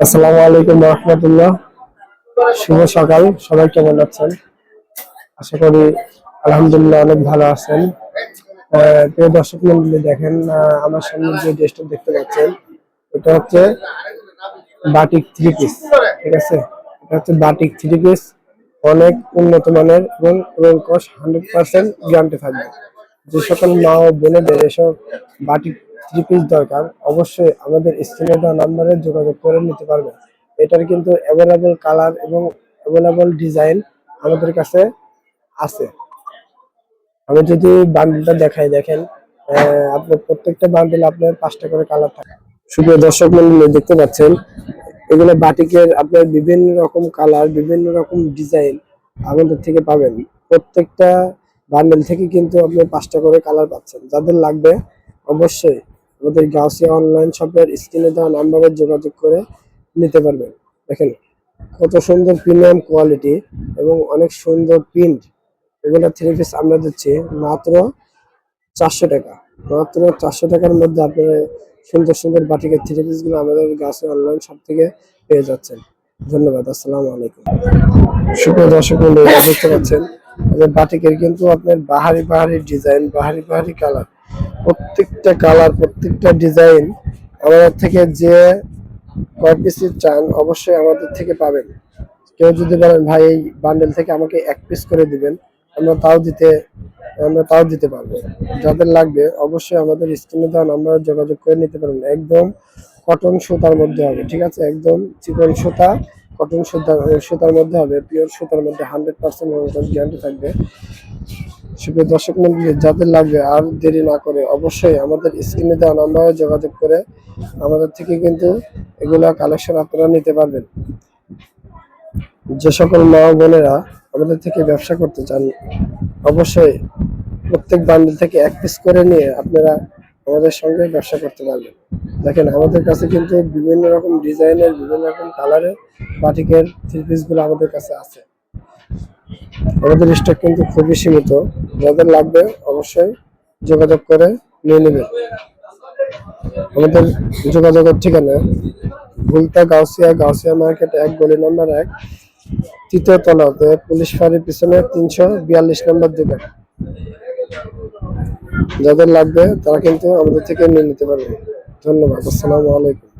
আসসালামু আলাইকুম রহমতুল্লাহ। শুভ সকাল, সবাই কেমন আছেন? আশা করি আলহামদুলিল্লাহ অনেক ভালো আছেন। প্রিয় দর্শক মন্ডলী, দেখেন আমার সামনে যে ড্রেসটা দেখতে পাচ্ছেন, এটা হচ্ছে বাটিক থ্রি পিস ঠিক আছে? এটা হচ্ছে বাটিক থ্রি পিস অনেক উন্নত মানের এবং রঙ্কশ হান্ড্রেড পার্সেন্ট গ্যারান্টি থাকবে। যে সকল মা ও বোনেদের এসব বাটিক থ্রি পিস দরকার, অবশ্যই আমাদের স্ক্রিনে দেওয়া নাম্বারে যোগাযোগ করে নিতে পারবে এটার কিন্তু অ্যাভেলেবল কালার এবং অ্যাভেলেবল ডিজাইন আমাদের কাছে আছে। আমি যদি বান্ডিলটা দেখাই, দেখেন আপনার প্রত্যেকটা বান্ডিল আপনার পাঁচটা করে কালার থাকে। সুপ্রিয় দর্শক মন্ডলী দেখতে পাচ্ছেন, এগুলো বাটিকের আপনার বিভিন্ন রকম কালার বিভিন্ন রকম ডিজাইন আমাদের থেকে পাবেন। প্রত্যেকটা বান্ডেল থেকে কিন্তু আপনি পাঁচটা করে কালার পাচ্ছেন। যাদের লাগবে, অবশ্যই আমাদের গাউসিয়া অনলাইন শপের স্ক্রিনে দেওয়া নাম্বারে যোগাযোগ করে নিতে পারবেন। দেখেন, কত সুন্দর প্রিমিয়াম কোয়ালিটি এবং অনেক সুন্দর প্রিন্ট এগুলো থ্রি পিস আমরা দিচ্ছি মাত্র চারশো টাকা। মাত্র চারশো টাকার মধ্যে আপনারা সুন্দর সুন্দর বাটিকের থ্রি পিসগুলো আমাদের গাছে অনলাইন সব থেকে পেয়ে যাচ্ছেন। ধন্যবাদ, আসসালামু আলাইকুম। সুপ্রিয় দর্শক দেখতে পাচ্ছেন বাটিকের কিন্তু আপনার বাহারি বাহারি ডিজাইন বাহারি বাহারি কালার প্রত্যেকটা কালার প্রত্যেকটা ডিজাইন আমাদের থেকে যে কয় পিস চান, অবশ্যই আমাদের থেকে পাবেন। কেউ যদি বলেন, ভাই, এই বান্ডেল থেকে আমাকে এক পিস করে দিবেন, আমরা তাও দিতে, আমরা তাও দিতে পারব। যাদের লাগবে, অবশ্যই আমাদের স্ক্রিনে দেওয়া নাম্বারে যোগাযোগ করে নিতে পারবেন। একদম কটন সুতার মধ্যে হবে, ঠিক আছে? একদম চিকন সুতা কটন সুতা, সুতার মধ্যে হবে পিওর সুতার মধ্যে হান্ড্রেড পার্সেন্ট গ্যারান্টি থাকবে। সুপ্রিয় দর্শক মন্ডলী, যাদের লাগবে আর দেরি না করে অবশ্যই আমাদের স্ক্রিনে দেওয়া নাম্বারে যোগাযোগ করে আমাদের থেকে কিন্তু এগুলা কালেকশন আপনারা নিতে পারবেন। যে সকল মা বোনেরা আমাদের থেকে ব্যবসা করতে চান, অবশ্যই প্রত্যেক বান্ডেল থেকে এক পিস করে নিয়ে আপনারা আমাদের সঙ্গে ব্যবসা করতে পারবেন। দেখেন, আমাদের কাছে কিন্তু বিভিন্ন রকম ডিজাইনের বিভিন্ন রকম কালারের বাটিকের থ্রি পিসগুলো আমাদের কাছে আছে। আমাদের স্টক কিন্তু খুবই সীমিত। যাদের লাগবে অবশ্যই যোগাযোগ করে নিয়ে নেবেন আমাদের যোগাযোগের ঠিকানা ভুলতা গাউসিয়া গাউসিয়া মার্কেট এক, গলি নম্বর এক, তৃতীয় তলাতে, পুলিশ ফাঁড়ির পিছনে তিনশো বিয়াল্লিশ নম্বর দোকান যাদের লাগবে তারা কিন্তু আমাদের থেকে নিয়ে নিতে পারবে। ধন্যবাদ, আসসালামু আলাইকুম।